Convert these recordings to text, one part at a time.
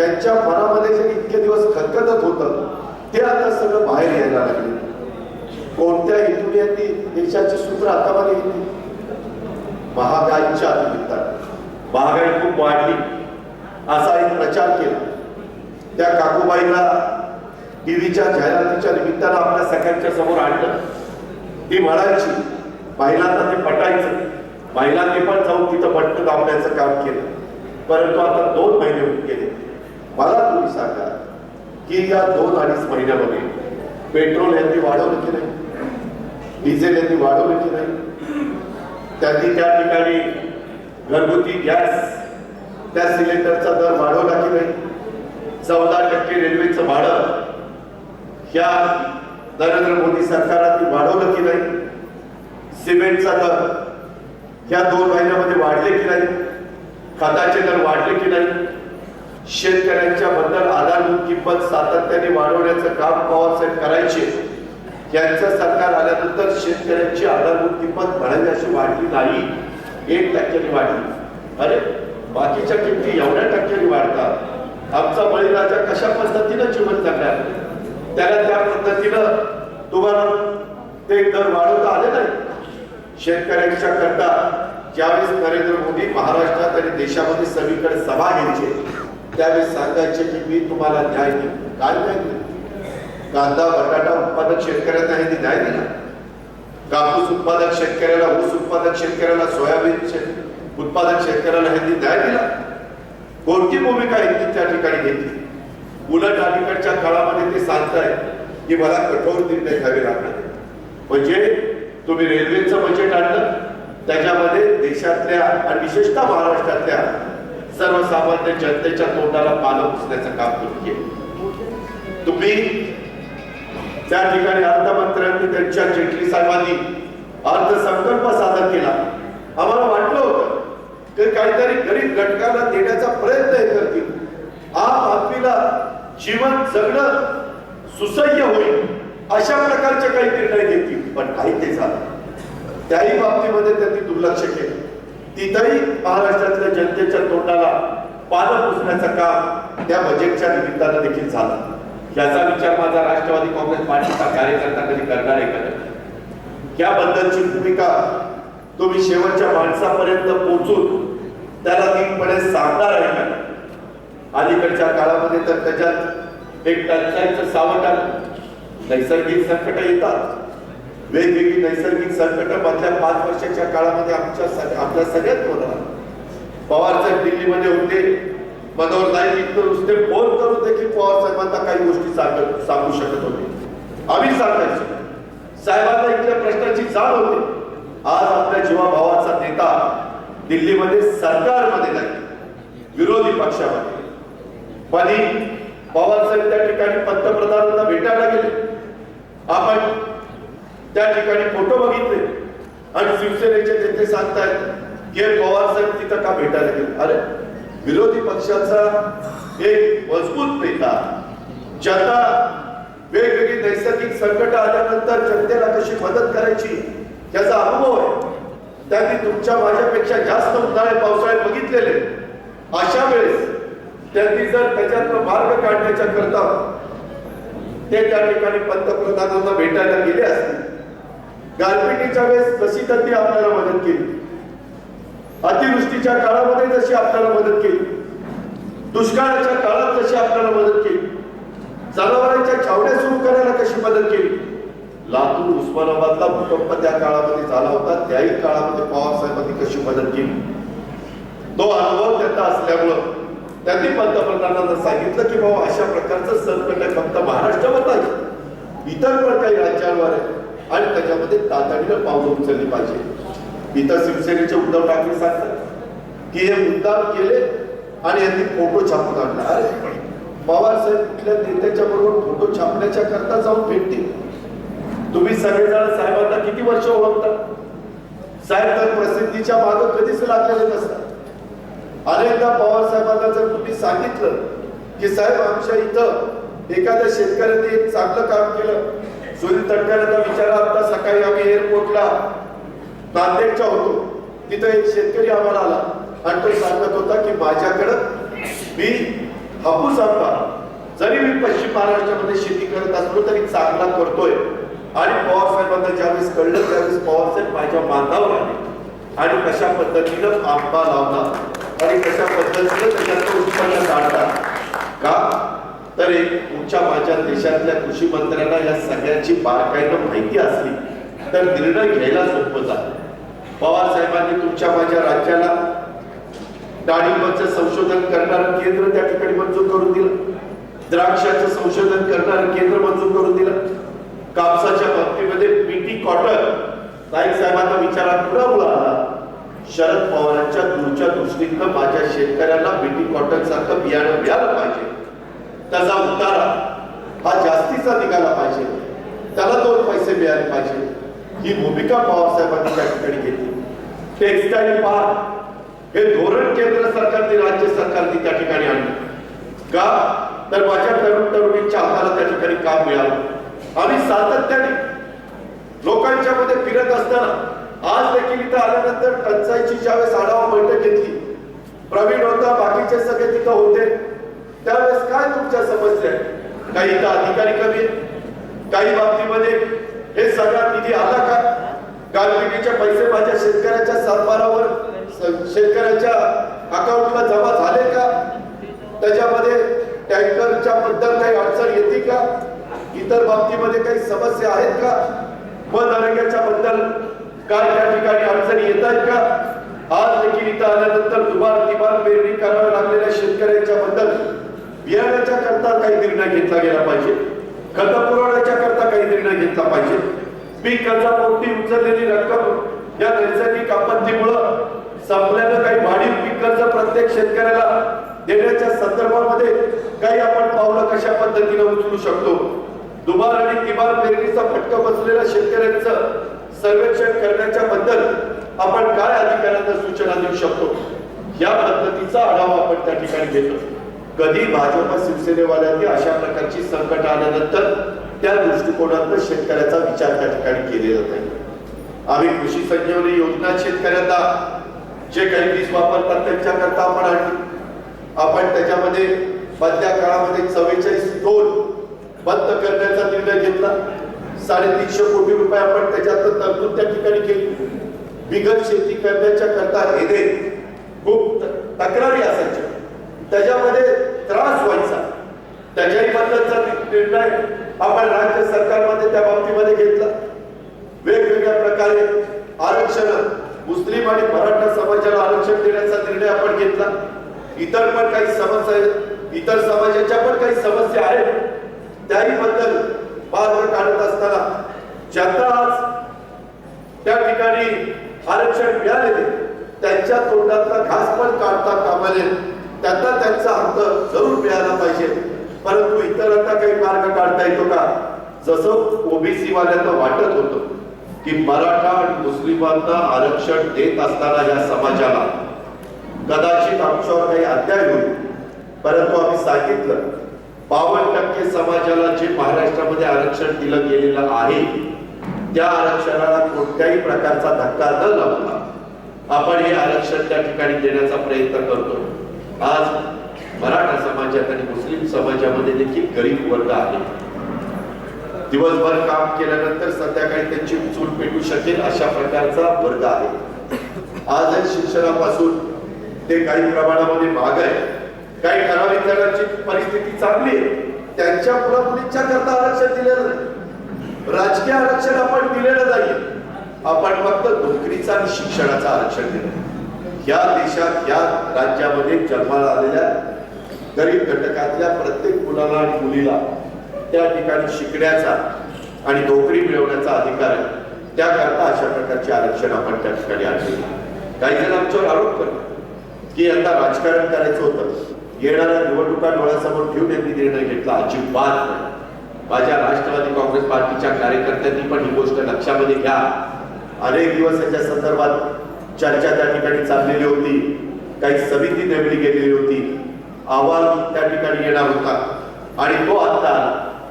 त्यांच्या मनामध्ये जे इतके दिवस खतखतत होतं ते आता सगळं बाहेर यायला लागले. कोणत्या हेतूने यांनी देशाची सूत्र हातामध्ये घेतली महागाईच्या निमित्तानं. महागाई खूप वाढली. असा एक प्रचार केला. त्या काकूबाईला टीव्हीच्या जाहिरातीच्या निमित्तानं आपल्या सगळ्यांच्या समोर आणलं. ती म्हणायची महिलांना ते पटायचं. महिलांनी पण जाऊन तिथं बट्ट दाबण्याचं काम केलं. परंतु आता दोन महिने होऊन गेले. मला तुम्ही सांगा की या दोन अडीच महिन्यामध्ये पेट्रोल यांनी वाढवलं की नाही? डिझेल यांनी वाढवलं की नाही? त्यांनी त्या ठिकाणी घरगुती गॅस त्या सिलेंडरचा दर वाढवला की नाही? चौदा टक्के रेल्वेचं भाडं ह्या नरेंद्र मोदी सरकारांनी वाढवलं की नाही? सिमेंटचा दर ह्या दोन महिन्यामध्ये वाढले की नाही? खताचे दर वाढले की नाही? शेतकऱ्यांच्या बद्दल आधारभूत किंमत सातत्याने वाढवण्याचं काम पवार साहेब करायचे. यांचं सरकार आल्यानंतर शेतकऱ्यांची आधारभूत किंमत म्हणावी अशी वाढली नाही. एक टक्क्यांनी वाढली. अरे बाकीच्या किमती एवढ्या टक्क्यांनी वाढतात. आमचा बळीराजा कशा पद्धतीनं जीवन जगणार? त्याला त्या पद्धतीनं तुम्हाला ते दर वाढवता आले नाही? शेतकऱ्यांच्या करता ज्यावेळेस नरेंद्र मोदी महाराष्ट्रात आणि देशामध्ये सगळीकडे सभा घ्यायचे त्यावेळेस सांगायचे की मी तुम्हाला न्याय देईन. काय न्याय देईन? कांदा बटाटा उत्पादक शेतकऱ्यांना हे न्याय दिला. कापूस उत्पादक शेतकऱ्याला ऊस उत्पादक शेतकऱ्याला सोयाबीन उत्पादक शेतकऱ्याला ह्यांनी न्याय दिला. कोणती भूमिका यांनी त्या ठिकाणी घेतली? उलट अलीकडच्या काळामध्ये ते सांगताय की मला कठोर निर्णय घ्यावे लागणार. म्हणजे तुम्ही रेल्वेचं बजेट आणलं. त्याच्यामध्ये देशातल्या आणि विशेषतः महाराष्ट्रातल्या सर्वसामान्य जनतेच्या तोंडाला पानं पुसण्याचं काम तुम्ही केलं. तुम्ही त्या ठिकाणी अर्थमंत्र्यांनी त्यांच्या जेटली साहेबांनी अर्थसंकल्प सादर केला. आम्हाला वाटलं होतं की काहीतरी गरीब घटकाला देण्याचा प्रयत्न हे करतील. आम आदमीला जीवन जगणं सुसह्य होईल अशा प्रकारचे काही निर्णय घेतील पण काही ते झालं. त्याही बाबतीमध्ये त्यांनी दुर्लक्ष केलं. तिथंही महाराष्ट्रातल्या जनतेच्या तोंडाला पानं पुसण्याचं काम त्या बजेटच्या निमित्तानं देखील झालं. याचा विचार माझा राष्ट्रवादी काँग्रेस पार्टीचा कार्यकर्ता कधी करणार आहे का? याबद्दलची भूमिका तुम्ही शेवटच्या माणसापर्यंत पोहोचून त्याला नीटपणे सांगणार आहे का? अलीकडच्या काळामध्ये तर त्याच्यात एक टंचाईचं सावट आलं नैसर्गिक संकट येतात. वेगवेगळी नैसर्गिक संकट मधल्या पाच वर्षाच्या काळामध्ये आमच्या आपल्या सगळ्यात होणार पवार साहेब दिल्लीमध्ये होते. मनोहर नाईक इथं नुसते फोन करून देखील पवार साहेबांना काही गोष्टी सांगत सांगू शकत होते. आम्ही सांगायचो. साहेबांना इथल्या प्रश्नाची जाण होती. आज आपल्या जीवाभावाचा नेता दिल्लीमध्ये सरकारमध्ये नाही विरोधी पक्षामध्ये. पण पवार साहेब त्या ठिकाणी पंतप्रधानांना भेटायला गेले. आपण त्या ठिकाणी फोटो बघितले. आणि शिवसेनेचे नेते सांगतायत की पवार साहेब तिथं का भेटायला गेले? अरे विरोधी पक्षाचा एक मजबूत नेता ज्याचा वेगवेगळी नैसर्गिक संकट आल्यानंतर जनतेला कशी मदत करायची याचा अनुभव आहे. त्यांनी तुमच्या माझ्यापेक्षा जास्त उन्हाळे पावसाळे बघितलेले. अशा वेळेस त्यांनी जर त्याच्यातनं मार्ग काढण्याच्या करता ते त्या ठिकाणी पंतप्रधानांना भेटायला गेले असते गारपिटीच्या वेळेस जशी त्यांनी आपल्याला मदत केली. अतिवृष्टीच्या काळामध्ये जशी आपल्याला मदत केली. दुष्काळाच्या काळात जशी आपल्याला मदत केली. जनावरांच्या छावण्या सुरू करायला कशी मदत केली. लातूर उस्मानाबादला भूकंप त्या काळामध्ये झाला होता. त्याही काळामध्ये पवारसाहेबांनी कशी मदत केली. तो अनुभव त्यांना असल्यामुळं त्यांनी पंतप्रधानांना सांगितलं की बाबा अशा प्रकारचं संकट आहे फक्त महाराष्ट्रावर नाही इतर पण काही राज्यांवर आहे. आणि त्याच्यामध्ये तातडीनं पावलं उचलली पाहिजे. इथं शिवसेनेचे उद्धव ठाकरे सांगतात की हे मुद्दाम केले आणि यांनी फोटो छापून आणला. अरे पवार साहेब कुठल्या नेत्याच्या बरोबर फोटो छापण्याच्या करता जाऊन भेटतील. तुम्ही सगळेजण साहेबांना किती वर्ष ओळखता? साहेब तर प्रसिद्धीच्या मागं कधीच लागलेले नसतात. अनेकदा पवार साहेबांना जर तुम्ही सांगितलं की साहेब आमच्या इथं एखाद्या शेतकऱ्याने एक चांगलं काम केलं सुनील तटकरेंना विचारा आता सकाळी आम्ही एअरपोर्टला नांदेडच्या होतो. तिथं एक शेतकरी आम्हाला आला आणि तो सांगत होता की माझ्याकडं मी हापूस आंबा जरी मी पश्चिम महाराष्ट्रामध्ये शेती करत असलो तरी चांगला करतोय. आणि पवार साहेबांना ज्यावेळेस कळलं त्यावेळेस पवार साहेब माझ्या बांधावर आले. आणि कशा पद्धतीनं आंबा लावला आणि कशा पद्धतीनं त्याच्यात उत्पन्न काढतात का? तर एक तुमच्या माझ्या देशातल्या कृषी मंत्र्यांना या सगळ्याची बारकाईनं माहिती असली तर निर्णय घ्यायला सोपं जातं. पवार साहेबांनी तुमच्या माझ्या राज्याला डाळिंबाचं संशोधन करणारं केंद्र त्या ठिकाणी मंजूर करून दिलं. द्राक्षाचं संशोधन करणारं केंद्र मंजूर करून दिलं. कापसाच्या बाबतीमध्ये बीटी कॉटन नाईक साहेबांना विचारात पुरवला आला शरद पवारांच्या दूरच्या दृष्टीनं माझ्या शेतकऱ्यांना बीटी कॉटन सारखं बियाणं मिळालं पाहिजे. त्याचा उतारा हा जास्तीचा निघाला पाहिजे. त्याला दोन पैसे मिळाले पाहिजे. ही भूमिका पवारसाहेबांनी त्या ठिकाणी घेतली. टेक्सटाईल पार्क हे धोरण केंद्र सरकारने राज्य सरकारने त्या ठिकाणी आणलं. का? तर माझ्या तरुण तरुणींच्या हाताला त्या ठिकाणी काम मिळालं. आणि सातत्याने लोकांच्या मध्ये फिरत असताना आज देखील इथं आल्यानंतर टंचाईची ज्यावेळेस आढावा बैठक घेतली प्रवीण होता बाकीचे सगळे तिथं होते. त्यावेळेस काय तुमच्या समस्या आहेत? काही इथं अधिकारी कमी आहेत? काही बाबतीमध्ये हे सगळा निधी आला का? गारपिटीचे पैसे माझ्या शेतकऱ्याच्या सातबारावर शेतकऱ्याच्या अकाउंटला जमा झाले का? त्याच्यामध्ये टँकरच्या बद्दल काही अडचण येते का? इतर बाबतीमध्ये काही समस्या आहेत का? मनआरोग्याच्या बद्दल काय त्या ठिकाणी अडचणी येत आहेत का? आज देखील इथं आल्यानंतर दुबार तिबार पेरणी कराव्या लागलेल्या शेतकऱ्यांच्या बद्दल बियाण्याच्या करता काही निर्णय घेतला गेला पाहिजे. खत पुरवण्याच्या करता काही निर्णय घेतला पाहिजे. पीक कर्जापोटी उचललेली रक्कम या नैसर्गिक आपत्तीमुळं संपल्यानं काही वाढीव पीक कर्ज प्रत्येक शेतकऱ्याला देण्याच्या संदर्भामध्ये काही आपण पावलं कशा पद्धतीने उचलू शकतो? दुबार आणि तिबार पेरणीचा फटका बसलेल्या शेतकऱ्यांचं सर्वेक्षण करण्याच्या बद्दल आपण काय अधिकाऱ्यांना सूचना देऊ शकतो? या पद्धतीचा आढावा आपण त्या ठिकाणी घेतो. कधी भाजप शिवसेनेवाल्यांनी अशा प्रकारची संकट आल्यानंतर त्या दृष्टिकोनातून शेतकऱ्याचा विचार त्या ठिकाणी केलेला नाही. आम्ही कृषी संजीवनी योजना शेतकऱ्यांना जे काही वीज वापरतात त्यांच्याकरता आपण आणली. आपण त्याच्यामध्ये मधल्या काळामध्ये चव्वेचाळीस टोल बंद करण्याचा निर्णय घेतला. साडेतीनशे कोटी रुपये आपण त्याच्यात तरतूद त्या ठिकाणी केली. बिगर शेती करण्याच्या करता येणे खूप तक्रारी असायची त्याच्यामध्ये त्रास व्हायचा. त्याच्याही बद्दलचा निर्णय आपण राज्य सरकारमध्ये त्या बाबतीमध्ये घेतला. वेगवेगळ्या प्रकारे आरक्षण मुस्लिम आणि मराठा समाजाला आरक्षण देण्याचा निर्णय आपण घेतला. इतर पण काही समस्या आहेत इतर समाजाच्या पण काही समस्या आहेत. त्याही बद्दल मार्ग काढत असताना ज्यांना आज त्या ठिकाणी आरक्षण मिळालेले त्यांच्या तोंडातला घास पण काढता कामा नये. त्यांना त्यांचा हक्क जरूर मिळाला पाहिजे. परंतु इतरांना काही मार्ग काढता येतो का? जसं ओबीसी वाल्यांना वाटत होतं की मराठा आणि मुस्लिमांना आरक्षण देत असताना या समाजाला कदाचित आमच्यावर काही अन्याय होईल. परंतु आम्ही सांगितलं बावन्न टक्के समाजाला जे महाराष्ट्रामध्ये आरक्षण दिलं गेलेलं आहे त्या आरक्षणाला कोणत्याही प्रकारचा धक्का न लावता आपण हे आरक्षण त्या ठिकाणी देण्याचा प्रयत्न करतो. आज मराठा समाजात आणि मुस्लिम समाजामध्ये देखील गरीब वर्ग आहे. दिवसभर काम केल्यानंतर संध्याकाळी त्यांची चूल पेटू शकेल अशा प्रकारचा वर्ग आहे. आज शिक्षणापासून ते काही प्रमाणामध्ये माग आहे काही ठराविक जणांची परिस्थिती चांगली आहे. त्यांच्या मुला मुलींच्या करता आरक्षण दिलेलं नाही. राजकीय आरक्षण आपण दिलेलं नाही आपण फक्त नोकरीचा आणि शिक्षणाचा आरक्षण दिलं या देशात ह्या राज्यामध्ये जन्माला आलेल्या गरीब घटकातल्या प्रत्येक मुलाला आणि मुलीला त्या ठिकाणी शिकण्याचा आणि नोकरी मिळवण्याचा अधिकार आहे. त्याकरता अशा प्रकारचे आरक्षण आपण त्या ठिकाणी आणले. काही जण आमच्यावर आरोप करतात की यंदा राजकारण करायचं होतं. येणाऱ्या निवडणुका डोळ्यासमोर ठेवून यांनी निर्णय घेतला. अजिबात नाही. माझ्या राष्ट्रवादी काँग्रेस पार्टीच्या कार्यकर्त्यांनी पण ही गोष्ट लक्षामध्ये घ्या. अनेक दिवस याच्या संदर्भात चर्चा त्या ठिकाणी चाललेली होती. काही समिती नेमली गेलेली होती. अहवाल त्या ठिकाणी येणार होता. आणि तो आता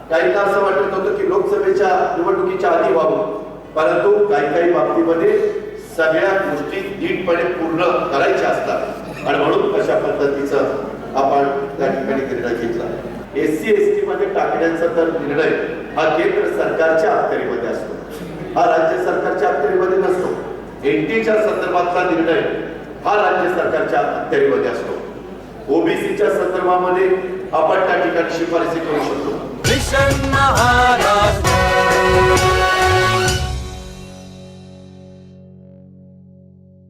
काही काहींना असं वाटत होतं की लोकसभेच्या निवडणुकीच्या आधी व्हावं. परंतु काही काही बाबतीमध्ये सगळ्या गोष्टी नीटपणे पूर्ण करायच्या असतात. आणि म्हणून कशा पद्धतीचं आपण त्या ठिकाणी निर्णय घेतला. एस सी एस टी मध्ये टाकण्याचा तर निर्णय हा केंद्र सरकारच्या अखत्यारीमध्ये असतो. हा राज्य एनटीच्या संदर्भातला निर्णय हा राज्य सरकारच्या अखत्यारीमध्ये असतो. ओबीसीच्या संदर्भामध्ये आपण त्या ठिकाणी शिफारसी करू शकतो.